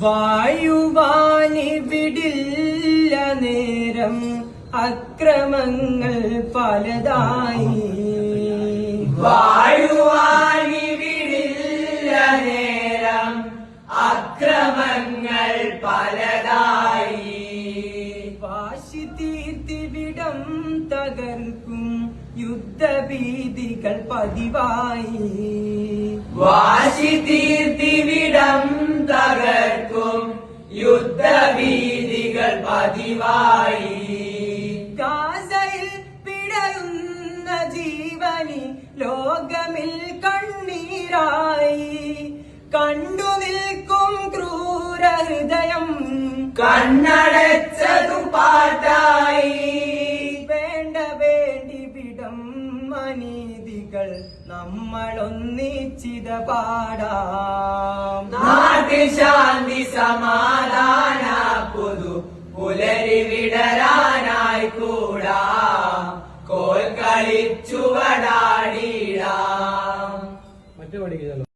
വായുവാനി വിടില്ല നേരം അക്രമങ്ങൾ പലതായി. വായുവാനി വിടില്ല നേരം അക്രമങ്ങൾ പലതായി. വാശി തീർത്തിവിടം തകർക്കും യുദ്ധഭീതികൾ പതിവായി. വാശി തീർത്തിവിടം യുദ്ധഭീതികൾ പതിവായി. ഗാസയിൽ പിടയുന്ന ജീവനി ലോകമിൽ കണ്ണീരായി. കണ്ടു നിൽക്കും ക്രൂര ഹൃദയം കണ്ണടച്ചതു പാട്ടായി. വേണ്ട വേണ്ടി വിടം അനീതികൾ നമ്മളൊന്നിച്ചിത പാടാം നാട്ടിൽ ശാന്തി സമാധാന വിടരാനായി കൂടാ. കോൽ കളിച്ചുവടാടിടാം മറ്റു പഠിക്കുന്നല്ലോ